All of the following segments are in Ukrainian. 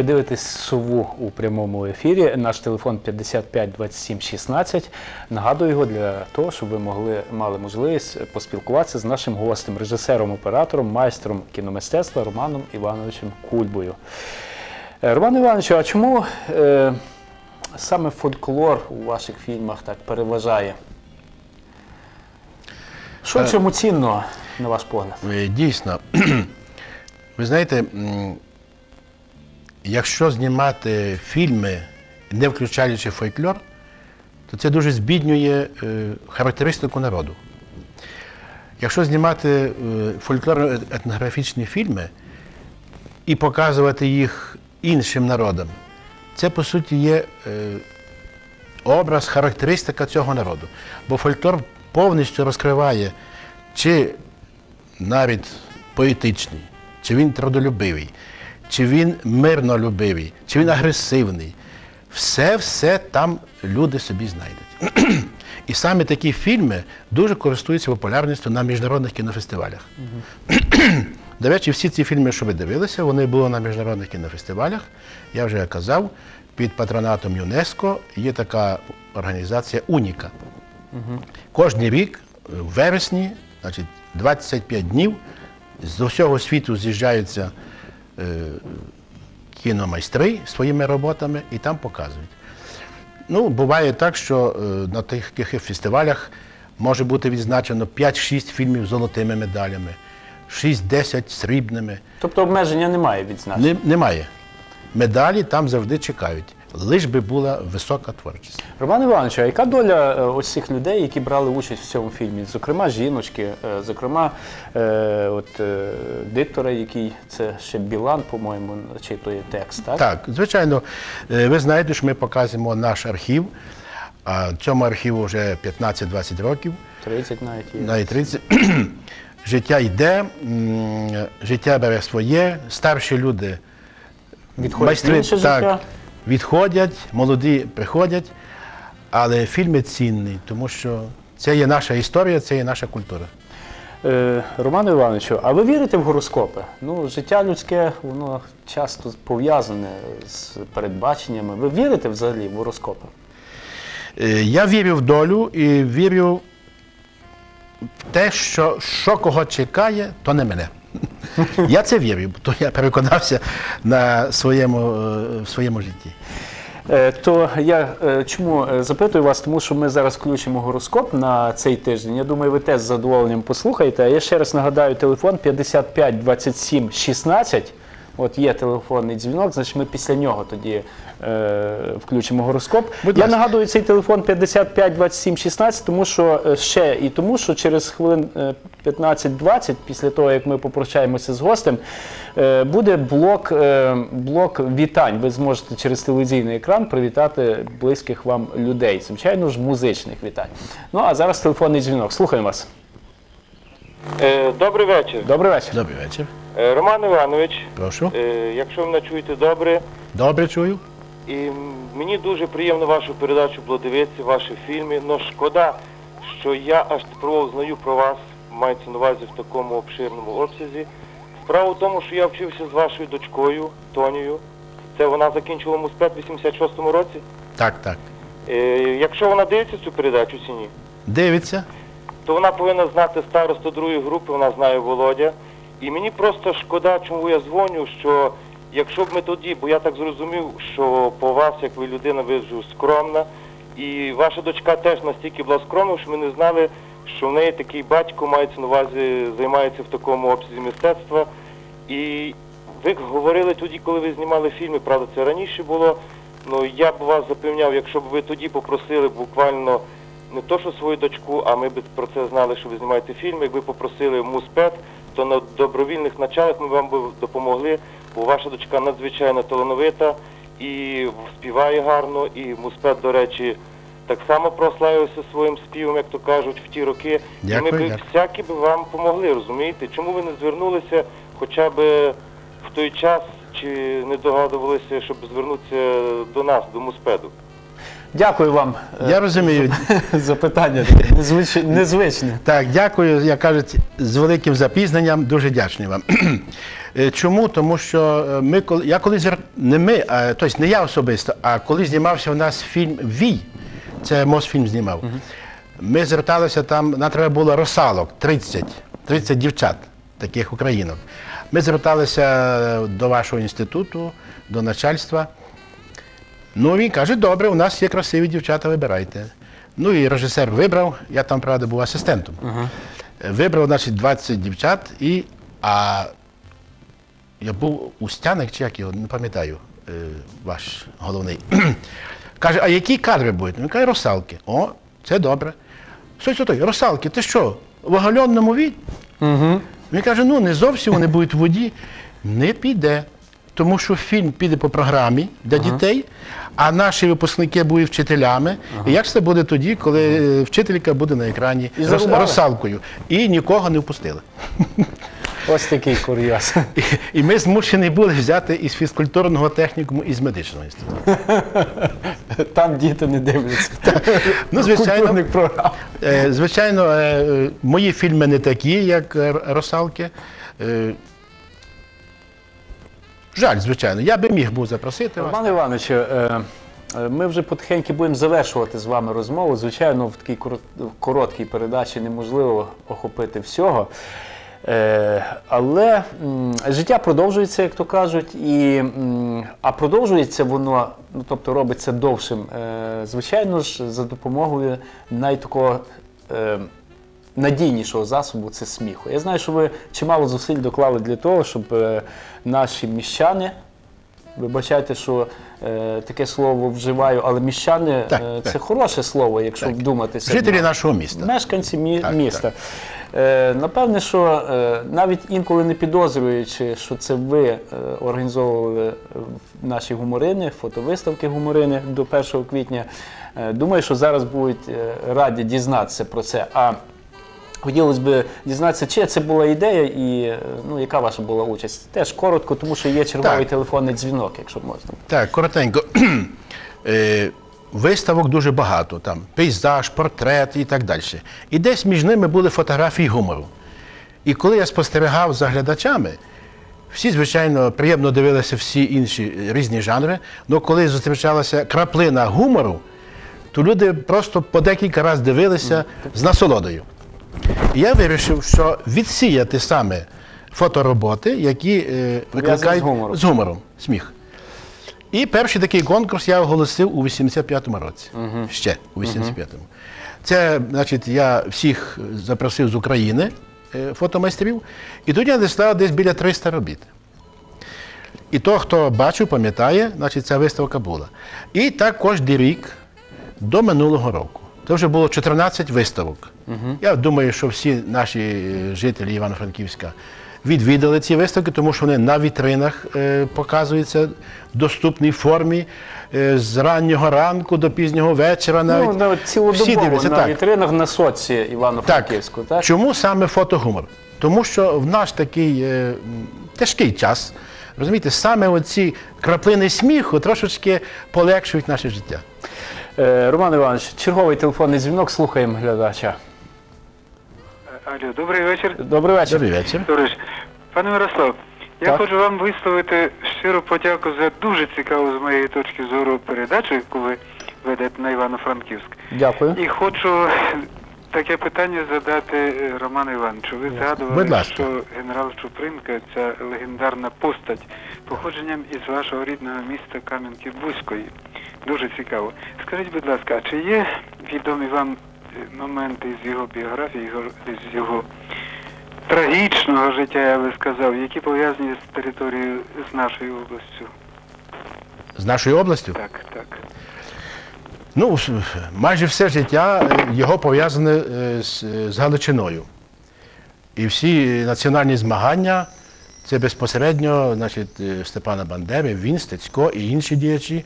Е, Ви дивитесь сову у прямому ефірі. Наш телефон 55 27 16. Нагадую його для того, щоб ви могли мали можливість поспілкуватися з нашим гостем, режисером, оператором, майстром кіномистецтва Романом Івановичем Кульбою. Е, Роман Іванович, а чому е, саме фольклор у ваших фільмах так переважає? Що в цьому цінного, на ваш погляд? Е, Дійсно, ви знаєте, якщо знімати фільми, не включаючи фольклор, то це дуже збіднює е, характеристику народу. Якщо знімати е, фольклорно-етнографічні фільми і показувати їх іншим народам, це по суті є е, образ, характеристика цього народу. Бо фольклор повністю розкриває, чи навіть поетичний, чи він трудолюбивий, чи він мирнолюбивий, чи він агресивний. Все-все там люди собі знайдуть. І саме такі фільми дуже користуються популярністю на міжнародних кінофестивалях. До речі, всі ці фільми, що ви дивилися, вони були на міжнародних кінофестивалях. Я вже казав, під патронатом ЮНЕСКО є така організація Уніка. Кожний рік, е, в вересні, значить, 25 днів, з усього світу з'їжджаються кіномайстри своїми роботами і там показують. Ну, буває так, що е, на таких фестивалях може бути відзначено 5-6 фільмів з золотими медалями, 6-10 срібними. Тобто обмеження немає відзначення? Не, немає. Медалі там завжди чекають, лиш би була висока творчість. Роман Іванович, а яка доля е, ось цих людей, які брали участь в цьому фільмі? Зокрема, жіночки, е, зокрема, е, от, е, диктора, який це ще Білан, по-моєму, читує текст, так? Так, звичайно, е, ви знаєте, що ми показуємо наш архів, а цьому архіву вже 15-20 років, 30 навіть є. навіть 30. Життя йде, життя бере своє, старші люди Відходять в інше так, життя. Відходять, молоді приходять, але фільми цінні, тому що це є наша історія, це є наша культура. Е, Роману Івановичу, а ви вірите в гороскопи? Ну, життя людське, воно часто пов'язане з передбаченнями. Ви вірите взагалі в гороскопи? Е, Я вірю в долю і вірю в те, що, що кого чекає, то не мене. Я це вірю, то я переконався на своєму, е, в своєму житті. Е, То я е, чому запитую вас, тому що ми зараз включимо гороскоп на цей тиждень. Я думаю, ви теж з задоволенням послухаєте. Я ще раз нагадаю телефон 55 27 16. От є телефонний дзвінок, значить ми після нього тоді е, включимо гороскоп. Будь я ласка. нагадую цей телефон 55 27 16, тому що е, ще і тому, що через хвилин е, 15-20, після того як ми попрощаємося з гостем, е, буде блок, е, блок вітань. Ви зможете через телевізійний екран привітати близьких вам людей. Звичайно ж, музичних вітань. Ну а зараз телефонний дзвінок. Слухаємо вас. Е, Добрий вечір. Добрий вечір. Добрий вечір. Е, Роман Іванович, Прошу. е, якщо ви мене чуєте добре, Добре чую. і м, мені дуже приємно вашу передачу було дивитися, ваші фільми. Но шкода, що я аж тепер знаю про вас, мається на увазі в такому обширному обсязі. Справа в тому, що я вчився з вашою дочкою Тонією. Це вона закінчила муспет в 86-му році. Так, так. Е, Якщо вона дивиться цю передачу чи ні, Дивиться. то вона повинна знати старосту другої групи, вона знає Володя. І мені просто шкода, чому я дзвоню, що якщо б ми тоді, бо я так зрозумів, що по вас, як ви людина, ви скромна, і ваша дочка теж настільки була скромна, що ми не знали, що в неї такий батько мається на увазі, займається в такому обсязі мистецтва. І ви говорили тоді, коли ви знімали фільми, правда, це раніше було. Ну я б вас запевняв, якщо б ви тоді попросили буквально не то, що свою дочку, а ми б про це знали, що ви знімаєте фільми. Якби попросили муспет, то на добровільних началах ми вам би допомогли, бо ваша дочка надзвичайно талановита і співає гарно, і муспет, до речі, так само прославився своїм співом, як то кажуть, в ті роки. Дякую, і ми б дякую. всякі б вам помогли, розумієте? Чому ви не звернулися хоча б в той час, чи не догадувалися, щоб звернутися до нас, до муспеду? Дякую вам е, Я розумію. за питання. незвич- Незвичне. Так, дякую, як кажуть, з великим запізненням, дуже вдячний вам. Е, Чому? Тому що е, ми коли я колись не ми, а тобто не я особисто, а коли знімався у нас фільм Вій, це Мосфільм знімав. Ми зверталися там, нам треба було росалок 30, 30 дівчат, таких українок. Ми зверталися до вашого інституту, до начальства. Ну, він каже, добре, у нас є красиві дівчата, вибирайте. Ну і режисер вибрав, я там, правда, був асистентом. Е, Вибрав, значить, 20 дівчат, і, а я був Устяник, чи як його, не пам'ятаю, е, ваш головний. каже, а які кадри будуть? Він каже, русалки. О, це добре. Стой, стой, русалки, ти що, в оголеному від? Угу. Він каже, ну не зовсім вони будуть в воді. Не піде. Тому що фільм піде по програмі для дітей, а наші випускники будуть вчителями. І як ж це буде тоді, коли е, вчителька буде на екрані І рос- зарубали? росалкою? І нікого не впустили. Ось такий курйоз. І, і ми змушені були взяти із фізкультурного технікуму, із медичного інституту. Там діти не дивляться. Ну, звичайно, Культурних програм. е, звичайно, е, мої фільми не такі, як е, росалки. Е, Жаль, звичайно. Я би міг був запросити вас. Роман Іванович, е, е, ми вже потихеньку будемо завершувати з вами розмову. Звичайно, в такій корот- короткій передачі неможливо охопити всього. Е, Але життя продовжується, як то кажуть, і, а продовжується воно, ну тобто робиться довшим, звичайно ж, за допомогою найтакого е, надійнішого засобу це сміху. Я знаю, що ви чимало зусиль доклали для того, щоб е, наші міщани, вибачайте, що е, таке слово вживаю, але міщани Так, е, так. це хороше слово, якщо Так. вдуматися. Жителі нашого міста. Мешканці мі- Так, міста. Е, напевне, що е, навіть інколи не підозрюючи, що це ви е, організовували наші гуморини, фотовиставки гуморини до 1 квітня. Е, думаю, що зараз будуть раді дізнатися про це. А хотілося б дізнатися, чи це була ідея і ну, яка ваша була участь. Теж коротко, тому що є черговий Так. телефонний дзвінок, якщо можна. Так, коротенько. Е, Виставок дуже багато, там пейзаж, портрет і так далі. І десь між ними були фотографії гумору. І коли я спостерігав за глядачами, всі, звичайно, приємно дивилися всі інші різні жанри, але коли зустрічалася краплина гумору, то люди просто по декілька разів дивилися з насолодою. Я вирішив, що відсіяти саме фотороботи, які е, викликають з гумором. з гумором, сміх. І перший такий конкурс я оголосив у 85-му році. Ще у 85-му. Це, значить, я всіх запросив з України е, фотомайстрів, і тоді я надіслав десь біля 300 робіт. І то, хто бачив, пам'ятає, значить, ця виставка була. І так кожен рік до минулого року. Це вже було 14 виставок. Я думаю, що всі наші е, жителі Івано-Франківська відвідали ці виставки, тому що вони на вітринах е, показуються в доступній формі е, з раннього ранку до пізнього вечора. Навіть ну, навіть всі цілодобово дивляться. на так. вітринах на соці Івано-Франківську. Так? Чому саме фотогумор? Тому що в наш такий е, м, тяжкий час, розумієте, саме оці краплини сміху трошечки полегшують наше життя. Е, Роман Іванович, черговий телефонний дзвінок, слухаємо глядача. Алло, добрий вечір. Добрий вечір. Добрий вечір. Добрий вечір. Пане Мирослав, я Так. хочу вам висловити щиру подяку за дуже цікаву з моєї точки зору передачу, яку ви ведете на Івано-Франківськ. Дякую. І хочу таке питання задати е, Роману Івановичу. Ви згадували, що генерал Чупринка, ця легендарна постать, походженням із вашого рідного міста Кам'янки-Бузької. Дуже цікаво. Скажіть, будь ласка, а чи є відомі вам моменти з його біографії, його, з його трагічного життя, я би сказав, які пов'язані з територією з нашою областю? З нашою областю? Так, так. Ну, майже все життя е, його пов'язане е, з, з Галичиною. І всі національні змагання це безпосередньо значить, е, Степана Бандери, він, Стецько і інші діячі.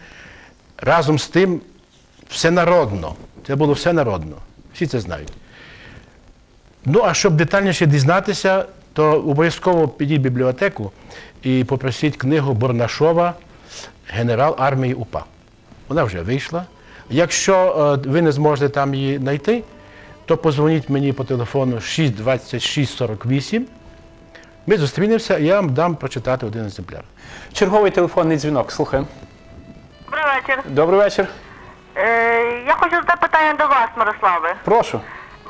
Разом з тим всенародно. Це було всенародно. Всі це знають. Ну, а щоб детальніше дізнатися, то обов'язково підіть в бібліотеку і попросіть книгу Борнашова Генерал армії УПА. Вона вже вийшла. Якщо е, ви не зможете там її знайти, то позвоніть мені по телефону 626 48. Ми зустрінемося, і я вам дам прочитати один екземпляр. Черговий телефонний дзвінок. Слухаємо. Добрий вечір. Добрий вечір. Е, я хочу задати питання до вас, Мирославе. Прошу.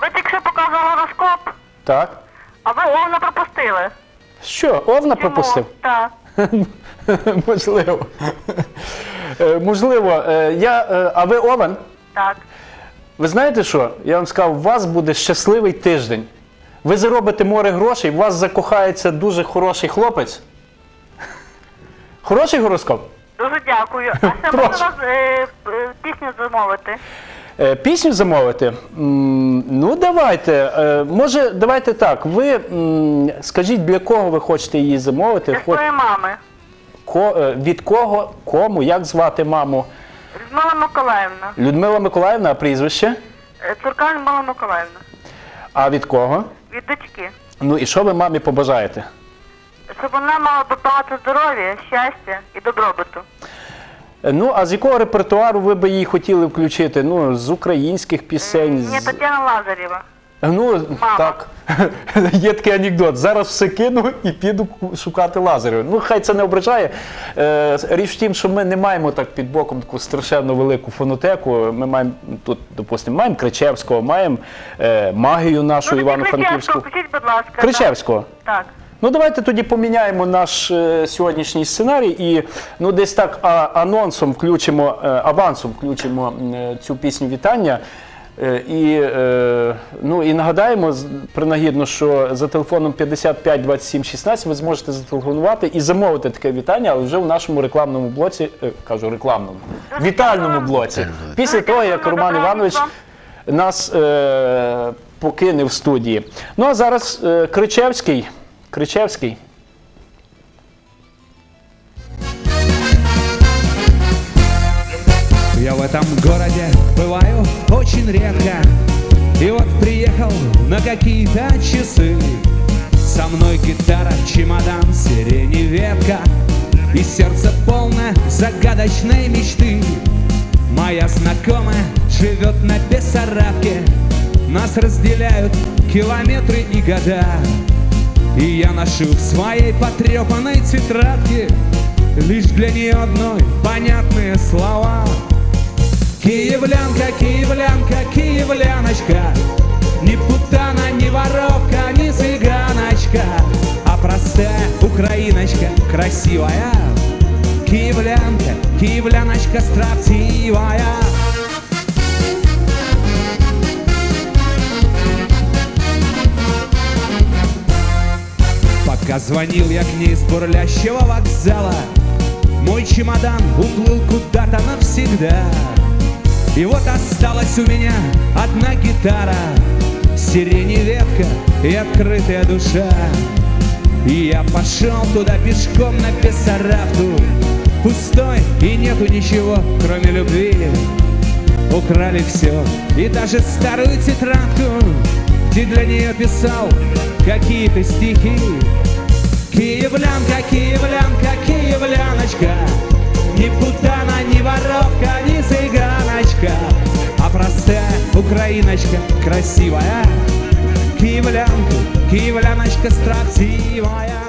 Ви тільки що показували гороскоп, Так. а ви овна пропустили. Що, Овна Чому? пропустив? Так. Можливо. Е, Можливо, Е, я. е, А ви Овен? Так. Ви знаєте що? Я вам сказав, у вас буде щасливий тиждень. Ви заробите море грошей, в вас закохається дуже хороший хлопець. Хороший гороскоп? Дуже дякую. А ще Прошу. можна вас е, е, пісню замовити? Е, Пісню замовити? М, Ну, давайте. Е, Може, давайте так. Ви м, скажіть, для кого ви хочете її замовити? Для Хоч- своєї мами. ко- е, від кого, кому, як звати маму? Людмила Миколаївна. Людмила Миколаївна, а прізвище? Е, Цуркан Людмила Миколаївна. А від кого? Від дочки. Ну і що ви мамі побажаєте? Щоб вона мала багато здоров'я, щастя і добробуту. Е, Ну, а з якого репертуару ви би її хотіли включити? Ну, з українських пісень. Ні, з... Тетяна Лазарєва. Ну, Мама. так. Є такий анекдот. Зараз все кину і піду шукати лазерів. Ну, хай це не ображає. Е, річ в тім, що ми не маємо так під боком таку страшенно велику фонотеку. Ми маємо тут, допустимо, маємо Кричевського, маємо е, магію нашу Ну, Івано-Франківську. включіть, будь ласка. так. Кричевського. Так. Ну, давайте тоді поміняємо наш е, сьогоднішній сценарій і ну, десь так а, анонсом включимо, е, авансом включимо е, цю пісню вітання. Е, і, е, ну, і нагадаємо з- принагідно, що за телефоном 55 27 16 ви зможете зателефонувати і замовити таке вітання, але вже в нашому рекламному блоці, е, кажу рекламному, вітальному блоці. Після того, як Роман Іванович нас е, покине в студії. Ну а зараз е, Кричевський. Кричевський. Я в этом городе бываю очень редко. И вот приехал на какие-то часы. Со мной гитара, чемодан, сирени ветка. И сердце полно загадочной мечты. Моя знакомая живет на Бессарабке. Нас разделяют километры и года И я ношу в своей потрепанной тетрадке Лишь для нее одной понятные слова. Киевлянка, киевлянка, киевляночка Ни путана, ни воровка, ни цыганочка А простая украиночка, красивая. Киевлянка, киевляночка строптивая Пока звонил я к ней с бурлящего вокзала. Мой чемодан уплыл куда-то навсегда. И вот осталась у меня одна гитара Сирени ветка и открытая душа. И я пошел туда пешком на Бессарабку Пустой и нету ничего, кроме любви. Украли все, и даже старую тетрадку. Где для нее писал какие-то стихи Киевлянка, киевлянка, киевляночка Ни путана, ни воровка, ни цыганочка. А простая украиночка красивая. Киевлянка, киевляночка строптивая